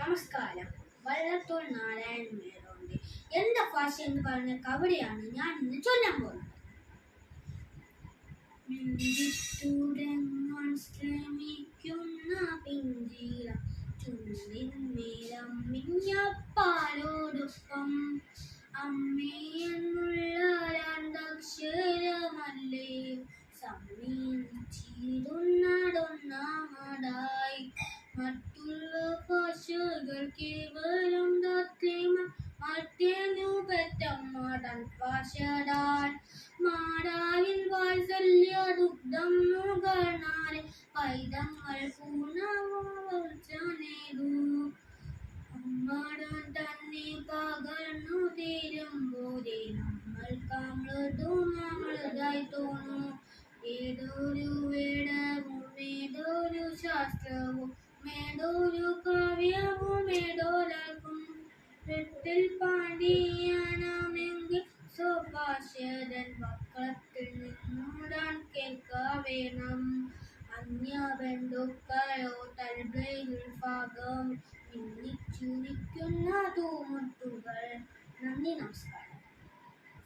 നമസ്കാരം. വള്ളത്തോൾ നാരായണൻ മേലോണ്ട് എന്റെ ഭാഷ എന്ന് പറഞ്ഞ കവിതയാണ് ഞാൻ ഇന്ന് ചൊല്ലാൻ പോകുന്നത്. ശ്രമിക്കുന്ന പിഞ്ചീര അമ്മേ ഭാഷകൾ കേവലം ദാത്രിമ മറ്റേനു പെറ്റമ്മടൻ ഭാഷടാൻ മാടാവിൽ വാത്സല്യ ദുഗ്ധം നുകർന്നാലെ പൈതങ്ങൾ പൂർണമാർച്ചനേതു അമ്മടൻ തന്നെ പകർന്നു തീരുമ്പോഴേ നമ്മൾ അമൃതു നമ്മളതായി തോന്നും. ഏതൊരു വേടവും ഏതൊരു ശാസ്ത്രവും ഏതൊരു കാവ്യവും മേടോരാക്കും വെട്ടിൽ പാടിയാനാമെങ്കിൽ സ്വഭാഷതൻ വക്രത്തിൽ നിന്നോടാൻ കേൾക്കാവേണം അന്യബന്ധുക്കളോ തൽകയിൽ ഭാഗം. മിന്നിച്ചുരിക്കുന്ന തൂമുട്ടുകൾ. നന്ദി നമസ്കാരം.